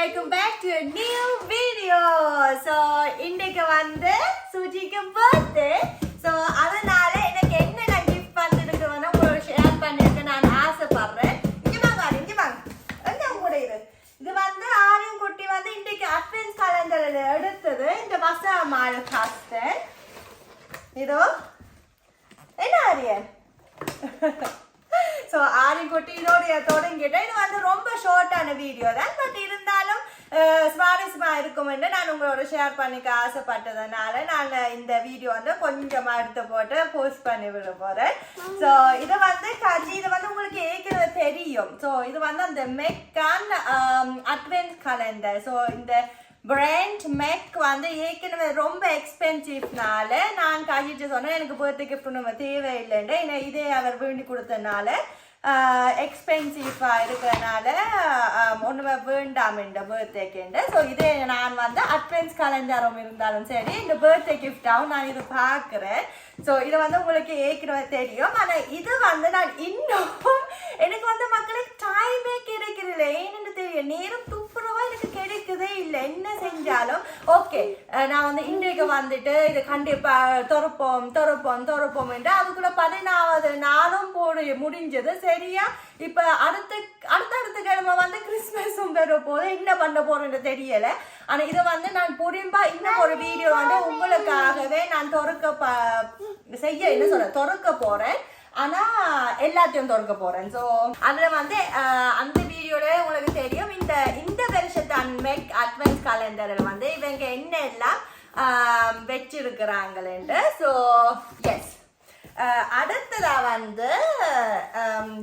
Welcome back to new video so இன்னைக்கு வந்து சுஜிக்கு birthday so அதனால எனக்கு என்ன நான் கிஃப்ட் பண்ணிருக்கேன்னு உங்களுக்கு ஷேர் பண்ணிருக்க நான் ஆசைப்படுறேன். இங்கே வாங்க ஆரி, இங்க வாங்க. அவங்க கூட இது இது வந்து ஆரியம் குட்டி வந்து இன்னைக்கு அட்வென்ஸ் காலண்டரில் எடுத்தது. இந்த வசா மாடு காஸ்டன் இதோ என்ன ஆரியன் ஸோ ஆரிக்குட்டி தொடங்கிட்டு இது வந்து ரொம்ப ஷார்ட்டான வீடியோ தான். பட் இருந்தாலும் சுவாரஸ்யமாக இருக்கும் என்று நான் உங்களோட ஷேர் பண்ணிக்க ஆசைப்பட்டதுனால நான் இந்த வீடியோ வந்து கொஞ்சமாக எடுத்து போட்டு போஸ்ட் பண்ணி விட போகிறேன் ஸோ இது வந்து கஜி இது வந்து உங்களுக்கு ஏற்கனவே தெரியும். ஸோ இது வந்து அந்த மெக்கான் அட்வென்ட் கலண்டர் ஸோ இந்த பிராண்ட் மெக் வந்து ஏற்கனவே ரொம்ப எக்ஸ்பென்சிவ்னால நான் காய்ச்சிட்டு சொன்னேன். எனக்கு பர்த்டே கிஃப்ட் நம்ம தேவையில்லைண்டு ஏன்னா இதே அவர் வேண்டி கொடுத்தனால எக்ஸ்பென்சிவாக இருக்கிறனால ஒன்றுமே வேண்டாம் இந்த பர்த்டேக்குண்டு ஸோ இதே நான் வந்து அட்வென்ஸ் கலண்டரும் இருந்தாலும் சரி இந்த பர்த்டே கிஃப்டாகவும் நான் இது பார்க்குறேன். ஸோ இது வந்து உங்களுக்கு ஏற்கனவே தெரியும். ஆனால் இது வந்து நான் இன்னும் எனக்கு வந்து மக்களுக்கு டைமே கிடைக்கிறதில்ல. ஏன்னு தெரியும் நேரம் துப்புரவா எனக்கு கிடைக்குதே இல்லை. என்ன செஞ்சாலும் ஓகே நான் வந்து இன்றைக்கு வந்துட்டு இது கண்டிப்பா துறப்போம் துறப்போம் துறப்போம் என்று அதுக்குள்ள பதினாவது நாளும் போடு முடிஞ்சது. சரியா? இப்ப அடுத்த அடுத்தடுத்த கிழமை வந்து கிறிஸ்மஸும் பெற போது என்ன பண்ண போறேன்னு தெரியல. ஆனா இதை வந்து நான் புரிம்பா இன்னும் ஒரு வீடியோ வந்து உங்களுக்காகவே நான் திறக்க செய்ய என்ன சொல்ற திறக்க போறேன். ஆனா எல்லாத்தையும் திறக்க போறேன். ஸோ அதுல வந்து அஹ், அந்த மெக் அட்வென்ஸ் கலண்டரில் வந்து இவங்க என்ன எல்லாம் ஆஹ், ஸோ எஸ் அடுத்ததா வந்து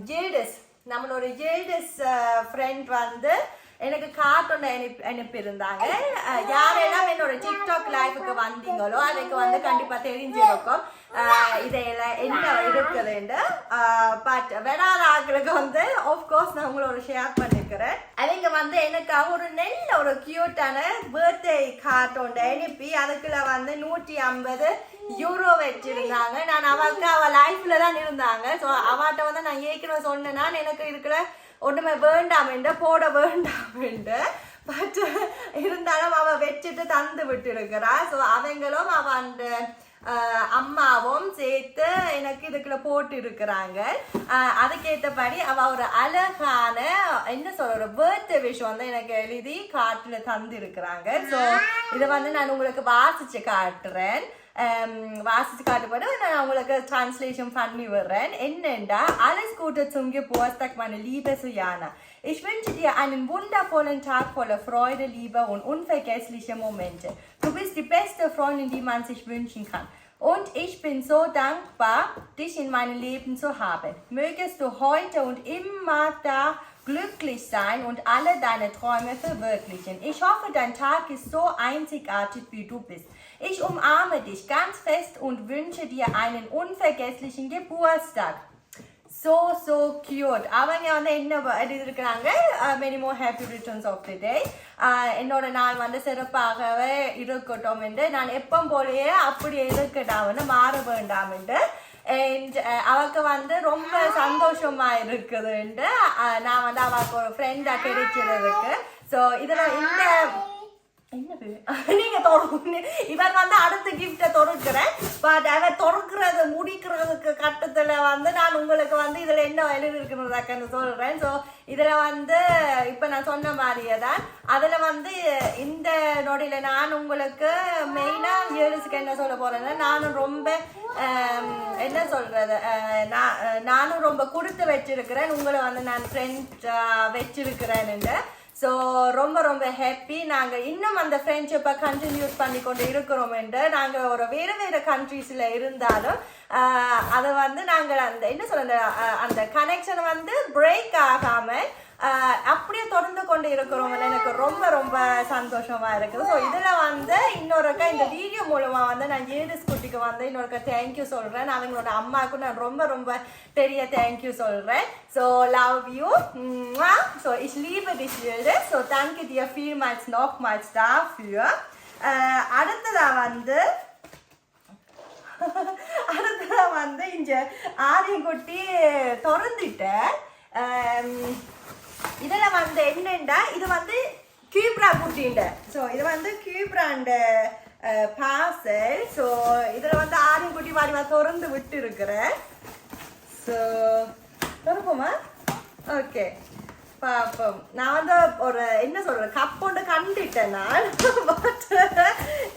ஜேடஸ். நம்மளோட ஜேடஸ் ஃப்ரெண்ட் வந்து எனக்கு கார்ட்டூன் அனுப்பி அனுப்பியிருந்தாங்க யாரெல்லாம் என்னோட டிக்டாக் லைஃபுக்கு வந்தீங்களோ அதுக்கு வந்து கண்டிப்பா தெரிஞ்சிருக்கும். இதையெல்லாம் என்ன இருக்குதுன்னு பட் வேணாத ஆக்களுக்கு வந்து ஆஃப்கோர்ஸ் நான் உங்களோட ஷேர் பண்ணிக்கிறேன். அவங்க வந்து எனக்காக ஒரு நல்ல ஒரு கியூட்டான பர்த்டே கார்ட் ஒன்று அனுப்பி அதுக்குள்ள வந்து நூற்றி ஐம்பது யூரோ வச்சிருந்தாங்க. நான் அவளுக்கு அவள் லைஃப்ல தான் இருந்தாங்க. ஸோ அவட்ட வந்து நான் ஏற்கனவே சொன்னேன்னா எனக்கு இருக்கிற ஒண்ணுமே வேண்டாம் என்று போட வேண்டாம் என்று. பட் இருந்தாலும் அவ வச்சுட்டு தந்து விட்டுருக்கிறா ஸோ அவங்களும் அவ அந்த அம்மாவும் சேர்த்து எனக்கு இதுக்குள்ள போட்டு இருக்கிறாங்க அதுக்கேற்றபடி அவ ஒரு அழகான என்ன சொல்ற ஒரு விஷயம் வந்து எனக்கு எழுதி காட்டுல தந்து இருக்கிறாங்க ஸோ இதை வந்து நான் உங்களுக்கு வாசிச்சு காட்டுறேன். ähm, வாசிச்சு காட்டும்போது நான் உங்களுக்கு டிரான்ஸ்லேஷன் பண்ணி விடுறேன் என்னென்றா alles Gute zum Geburtstag meine liebe Sujana ich wünsche dir einen wundervollen Tag voller Freude, Liebe und unvergessliche Momente. Du bist die beste Freundin, die man sich wünschen kann. Und ich bin so dankbar, dich in meinem Leben zu haben. Mögest du heute und immer da glücklich sein und alle deine Träume verwirklichen. Ich hoffe, dein Tag ist so einzigartig, wie du bist. Ich umarme dich ganz fest und wünsche dir einen unvergesslichen Geburtstag. So, so cute. அவங்க வந்து என்ன எழுதியிருக்கிறாங்க many more happy returns of the day என்னோட நாள் வந்து சிறப்பாகவே இருக்கட்டும் என்று நான் எப்போ போலயே அப்படி இருக்கட்டாம்னு மாற வேண்டாம் என்று அவக்கு வந்து ரொம்ப சந்தோஷமா இருக்குதுன்ட்டு அஹ், நான் வந்து அவக்கு ஒரு ஃப்ரெண்டா கிடைச்சிருக்கு ஸோ இதுல இந்த நீங்க தொடங்க இவர் வந்து அடுத்த கிஃப்டை தொடுக்கிறேன் பட் அவர் தொடர்க்கிறது முடிக்கிறதுக்கு கட்டத்தில் வந்து நான் உங்களுக்கு வந்து இதில் என்ன எழுதி இருக்கிறதாக்கன்னு சொல்கிறேன் ஸோ இதில் வந்து இப்போ நான் சொன்ன மாதிரியே தான். அதில் வந்து இந்த நொடியில் நான் உங்களுக்கு மெயினாக ஏழுஸுக்கு என்ன சொல்ல போகிறேன்னா நானும் ரொம்ப என்ன சொல்கிறது நான் நானும் ரொம்ப கொடுத்து வச்சிருக்கிறேன். உங்களை வந்து நான் ஃப்ரெண்ட் வச்சிருக்கிறேன்னு ஸோ ரொம்ப ரொம்ப ஹாப்பி நாங்கள் இன்னும் அந்த ஃப்ரெண்ட்ஷிப்பை கண்டினியூஸ் பண்ணி கொண்டு இருக்கிறோம் என்று நாங்கள் ஒரு வேறு வேறு கண்ட்ரீஸில் இருந்தாலும் அதை வந்து நாங்கள் அந்த என்ன சொல்ற அந்த கனெக்ஷன் வந்து பிரேக் ஆகாமல் அப்படியே தொடர்ந்து கொண்டு இருக்கிறவங்கள எனக்கு ரொம்ப ரொம்ப சந்தோஷமா இருக்குது. ஸோ இதில் வந்து இன்னொருக்கா இந்த வீடியோ மூலமா வந்து நான் ஏடிஸ் குட்டிக்கு வந்து இன்னொருக்கா தேங்க்யூ சொல்றேன். அவங்களோட அம்மாவுக்கும் நான் ரொம்ப ரொம்ப பெரிய தேங்க்யூ சொல்கிறேன் so love you so is leave this world so thank you dear feel match knock match தான் ஃபியூ அடுத்ததாக வந்து அடுத்ததாக வந்து இங்கே ஆரியங்குட்டி திறந்துட்டேன். இதில் வந்து என்னண்டா இது வந்து கியூப்ரா குட்டிண்ட ஸோ இது வந்து கியூப்ராண்ட பார்சல் ஸோ இதில் வந்து ஆரியம் குட்டி வாடி மாதிரி திறந்து விட்டு இருக்கிறேன் ஸோ திறப்போமா? ஓகே பாப்போம் நான் வந்து ஒரு என்ன சொல்கிறேன் கப் ஒன்று கண்டுட்டேன் நான்.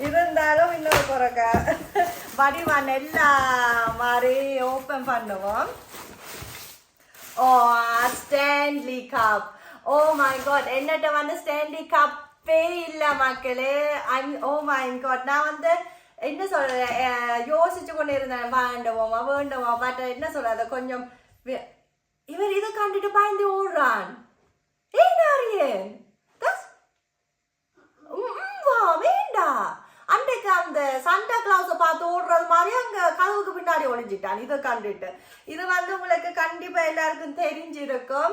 இருந்தாலும் இன்னொரு குறைக்கா. வடிவான் எல்லா மாதிரி ஓப்பன் பண்ணுவோம். Oh Stanley cup oh my God என்னட்ட வந்து ஸ்டான்லி கப்பே இல்லை மக்களே. ஓ மை காட் நான் வந்து என்ன சொல்ற யோசிச்சு கொண்டு இருந்தேன் வேண்டவோமா வேண்டுவோமா பட் என்ன சொல்றது கொஞ்சம் இவர் இதை கண்டுட்டு பயந்து ஓடுறான். ஏன் அறியேன் That's ம், ம், வா வேண்டா அன்றைக்கு அந்த சண்டா கிளாஸை பார்த்து ஓடுறது மாதிரி அங்க கதவுக்கு பின்னாடி ஒளிஞ்சிட்டான். இதை கண்டுட்டு. இது வந்து உங்களுக்கு கண்டிப்பா எல்லாருக்கும் தெரிஞ்சிருக்கும்.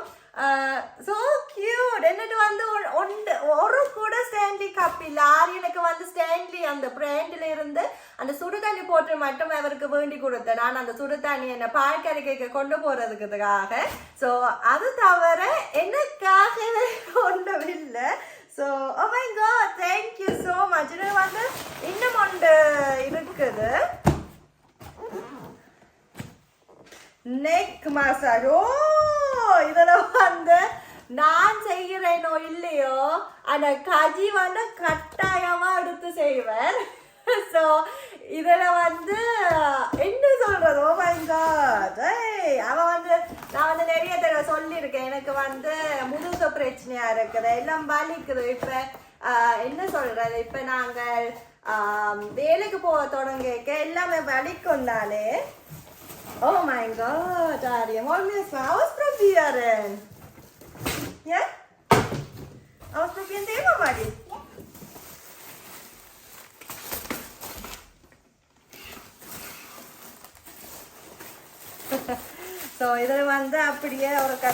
ஸோ கியூட் என்னட்டு வந்து ஒன்று ஒரு கூட ஸ்டான்லி கப் இல்லை. ஆரியனுக்கு வந்து ஸ்டான்லி அந்த பிராண்டில் இருந்து அந்த சுடுதண்ணி போட்டு மட்டும் அவருக்கு வேண்டி கொடுத்தேன் நான் அந்த சுடுதண்ணி என்ன பால் கொண்டு போறதுக்குதுக்காக ஸோ அது தவிர எனக்காகவே ஒன்றும் இல்லை so oh my god thank you so much இது வந்து இன்னும் ஒன்று இருக்குது. நெக் மசாஜ் ஓ இதில் வந்து நான் செய்கிறேனோ இல்லையோ அந்த கஜி வந்து கட்டாயமாக எடுத்து செய்வேன். ஸோ இதில் வந்து என்ன சொல்கிறது ஓ oh மை காட் அவன் வந்து நான் வந்து நிறைய தடவை சொல்லியிருக்கேன். எனக்கு வந்து முதுகு பிரச்சனையாக இருக்குது எல்லாம் வலிக்குது. இப்போ என்ன சொல்கிறது இப்போ நாங்கள் வேலைக்கு போக தொடங்கிக்க எல்லாமே வலிக்கும் தானே oh oh my god, Arjen, vad ஹவுஸ் du med ausprobieren? Ja? Ausprobieren det var so இதில் வந்து அப்படியே ஒரு க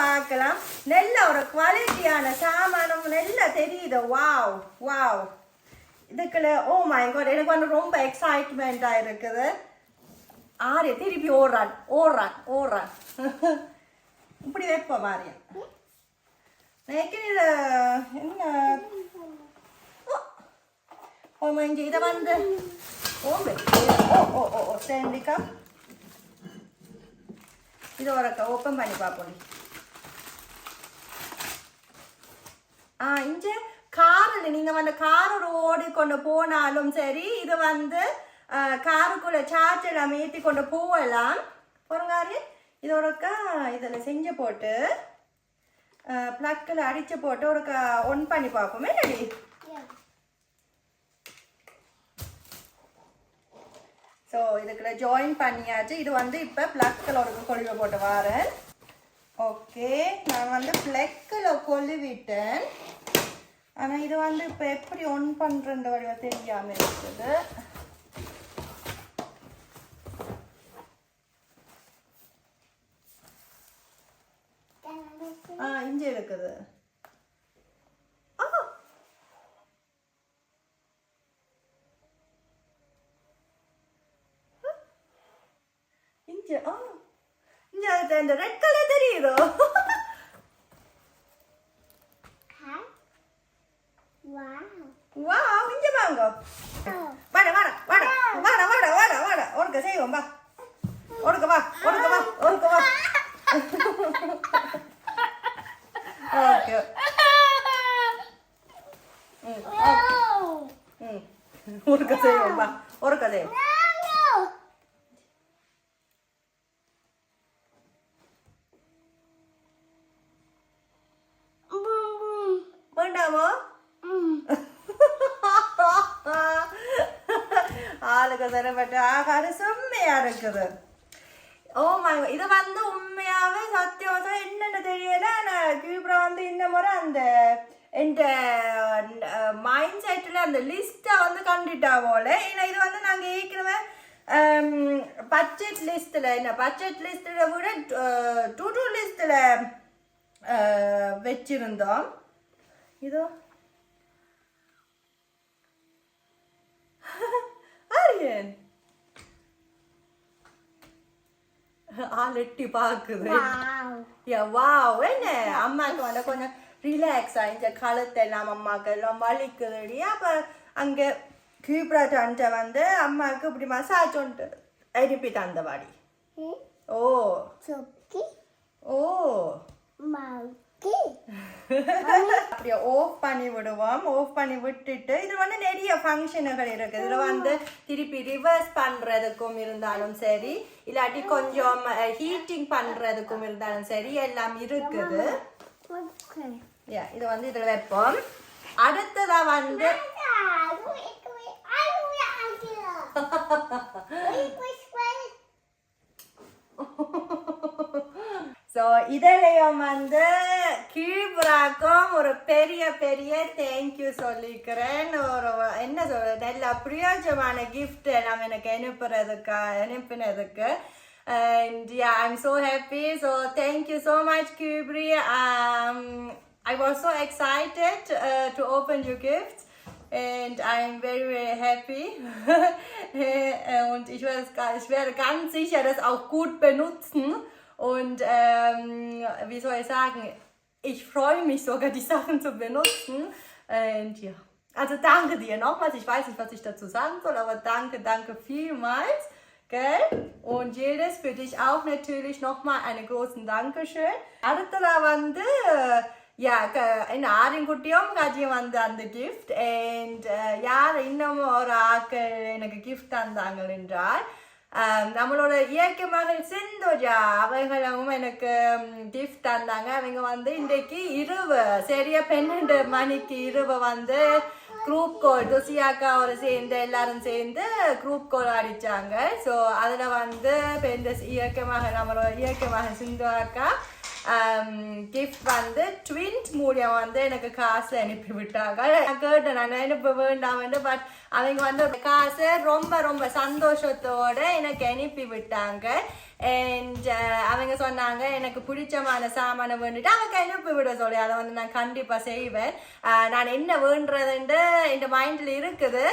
பார்க்கலாம். நல்ல ஒரு குவாலிட்டியான சாமானம் நல்லா தெரியுது. வாவ் வாவ் இதுக்குள்ள ஓ மை காட் எனக்கு வந்து ரொம்ப எக்ஸைட்மெண்ட்டாக இருக்குது. ஆரிய திருப்பி ஓடுறான் ஓடுறான் ஓடுறான். இப்படி வைப்போம் ஆரியா. நினைக்கிறேன் என்ன? Oh, oh ஓ, இங்கே இதை வந்து ஓ ஓ ஓ ஓ ஓ ஸ்டாண்டிக்கா இது ஒருக்கா ஓப்பன் பண்ணி பார்ப்போம். ஆ இஞ்ச காரில் நீங்கள் வந்து காரோட கொண்டு போனாலும் சரி இது வந்து காருக்குள்ளே சார்ஜ் சார்ஜர் ஏற்றி கொண்டு போகலாம். பொருங்காரு ஒருக்கா இதில் செஞ்சு போட்டு ப்ளக்கில் அடித்து போட்டு ஒருக்கா ஒன் பண்ணி பார்ப்போமே. ரெடி ஸோ இதுக்குள்ள ஜாயின் பண்ணியாச்சு. இது வந்து இப்போ ப்ளக்கில் ஒரு கொழுவை போட்டு வரேன். ஓகே நான் வந்து ப்ளக்கில் கொழுவிட்டேன். ஆனால் இது வந்து இப்போ எப்படி ஒன் பண்ணுறன்ற வழியாக தெரியாமல் இருக்குது. ஆ இஞ்சி இருக்குது. இஞ்சி ஆ இஞ்சி அது இந்த ரெட் கலர் தெரியுதோ வா இஞ்சி வாங்க வாட வாட வாட வாட வாட வாட வாட ஒருக்க செய்வோம் வா ஒருக்க வா ஒருக்க வா ஒருக்க வா ஓகே ம் ம் ஒருக்க செய்வோம் வா ஒருக்க செய்வோம் வேண்டாமோ ஆளுக்கு தரப்பட்ட ஆகாது செம்மையா இருக்குது ஓ மை இது வந்து உண்மையாவே சத்தியவசா என்னன்னு தெரியல நான் கியூப்ரா வந்து இந்த முறை அந்த என்ற மைண்ட் செட்டில் அந்த லிஸ்ட்டை வந்து கண்டுட்டா போல. ஏன்னா இது வந்து நாங்கள் ஏற்கனவே பட்ஜெட் லிஸ்ட்டில் என்ன பட்ஜெட் லிஸ்ட்டில் விட டூ டூ லிஸ்ட்டில் வச்சிருந்தோம். இதோ. ஆரியன். ஆள் எட்டி பாக்குது வாவ் என்ன? அம்மாக்கு வந்து கொஞ்சம் ரிலாக்ஸாக இந்த கழுத்தெல்லாம் அம்மாவுக்கு எல்லாம் வலிக்குதுடி அப்போ அங்கே கீப்ராட்டான்ட்ட வந்து அம்மாவுக்கு இப்படி மசாஜ் ஒன்று அனுப்பி தந்தவாடி. ஓ. ஓ. அப்படியே ஆஃப் பண்ணி விடுவோம். ஆஃப் பண்ணி விட்டுட்டு இது வந்து நிறைய ஃபங்க்ஷனுகள் இருக்கு. இதுல வந்து திருப்பி ரிவர்ஸ் பண்றதுக்கும் இருந்தாலும் சரி இல்லாட்டி கொஞ்சம் ஹீட்டிங் பண்றதுக்கும் இருந்தாலும் சரி எல்லாம் இருக்குது. இது வந்து இதுல வைப்போம். அடுத்ததா வந்து ஸோ இதுலயும் வந்து கீழ்புறாக்கும் ஒரு பெரிய பெரிய தேங்க்யூ சொல்லிக்கிறேன் ஒரு என்ன சொல்றது நல்ல பிரயோஜனமான gift எல்லாம் எனக்கு அனுப்புறதுக்கு அனுப்பினதுக்கு and yeah i'm so happy so thank you so much Kubri um i was so excited uh, to open your gifts and I'm very, very happy. und ich werde, es- ich werde ganz sicher das auch gut benutzen. Und ähm, wie soll ich sagen, ich freue mich sogar, die Sachen zu benutzen. Und ja, also danke dir nochmals. Ich weiß nicht, was ich dazu sagen soll, aber danke, danke vielmals. Gell? Und jedes für dich auch natürlich nochmal einen großen Dankeschön. அடுத்ததா வந்து யா என்ன ஆரியன்குட்டியும் கஜியும் வந்த அந்த gift and யார் இன்னும் ஒரு ஆக்கள் எனக்கு கிஃப்ட் தந்தாங்க என்றால் ஆஹ், நம்மளோட இயற்கை மகள் செந்தோஜா அவர்களும் எனக்கு கிஃப்ட் தந்தாங்க. அவங்க வந்து இன்றைக்கு இரவு சரியா பன்னெண்டு மணிக்கு இரவு வந்து குரூப் கோல் துசியாக்காவோட சேர்ந்து எல்லாரும் சேர்ந்து குரூப் கோல் அடித்தாங்க ஸோ அதில் வந்து இப்போ இந்த இயற்கை மகன் நம்மளோட இயற்கை மகன் சிந்து அக்கா Um, கிஃப்ட் வந்து ட்வின்ஸ் மூலியம் வந்து எனக்கு காசு அனுப்பி விட்டாங்க நான் கேட்டேன் நான் அனுப்ப வேண்டாம் பட் அவங்க வந்து காசு ரொம்ப ரொம்ப சந்தோஷத்தோட எனக்கு அனுப்பி விட்டாங்க. அண்ட் uh, அவங்க சொன்னாங்க எனக்கு பிடிச்சமான சாமானை வேண்டிட்டு அவங்க அனுப்பி விட சொல்லி. அதை வந்து நான் கண்டிப்பாக செய்வேன். நான் என்ன வேண்டுறதுன்ட்டு இந்த மைண்டில் இருக்குது.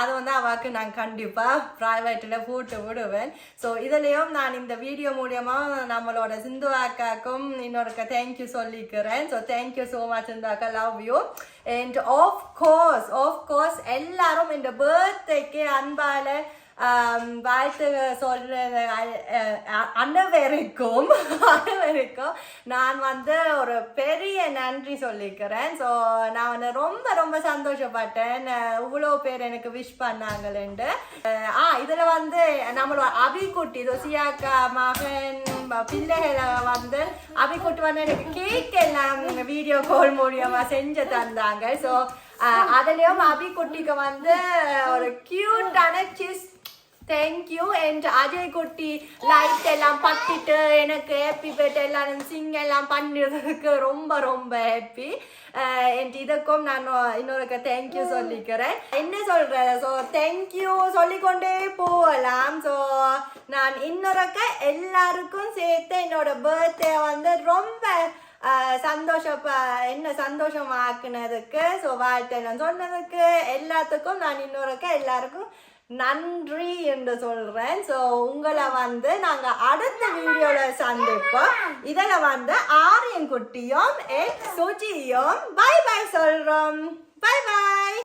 அதை வந்து அவாக்கு நான் கண்டிப்பாக ப்ரைவேட்டில் போட்டு விடுவேன். ஸோ இதுலேயும் நான் இந்த வீடியோ மூலியமாக நம்மளோட சிந்து அக்காக்கும் இன்னொருக்க தேங்க்யூ சொல்லிக்கிறேன். So thank you so much Sindhu அக்கா. Love you and of course of course எல்லாரும் இந்த பர்த்டேக்கு அன்பால் வாழ்த்து சொல்ற அனைவருக்கும் அனைவருக்கும் நான் வந்து ஒரு பெரிய நன்றி சொல்லிக்கிறேன் ஸோ நான் வந்து ரொம்ப ரொம்ப சந்தோஷப்பட்டேன் இவ்வளோ பேர் எனக்கு விஷ் பண்ணாங்கள்ண்டு ஆ இதில் வந்து நம்மளோட அபிக்குட்டி ரொசியாக்கா மகன் பிள்ளைகளை வந்து அபிக்குட்டி வந்து எனக்கு கேக் எல்லாம் வீடியோ கால் மூலியமாக செஞ்சு தந்தாங்க ஸோ அதுலயும் அபிக்குட்டிக்கு வந்து ஒரு கியூட்டான சிஸ் தேங்க்யூ என் அஜய் குட்டி லைட் எல்லாம் பத்திட்டு எனக்கு ஹாப்பி பர்த்டே எல்லாரும் சிங் எல்லாம் பண்ணிடுறதுக்கு ரொம்ப ரொம்ப ஹாப்பி என் uh, இதுக்கும் நான் uh, இன்னொருக்க தேங்க்யூ சொல்லிக்கிறேன். என்ன சொல்கிற ஸோ தேங்க்யூ சொல்லிக்கொண்டே போகலாம். ஸோ நான் இன்னொருக்க எல்லாருக்கும் சேர்த்து என்னோட பர்த்டே வந்து ரொம்ப uh, சந்தோஷப்ப சந்தோஷம் என்ன சந்தோஷமாக்குனதுக்கு ஸோ வாழ்த்தை நான் சொன்னதுக்கு எல்லாத்துக்கும் நான் இன்னொருக்க எல்லாருக்கும் நன்றி என்று சொல்றேன். ஸோ உங்களை வந்து நாங்க அடுத்த வீடியோல சந்திப்போம். இதில் வந்து ஆரியன் குட்டியும் சுஜியும் பை பை சொல்றோம். Bye bye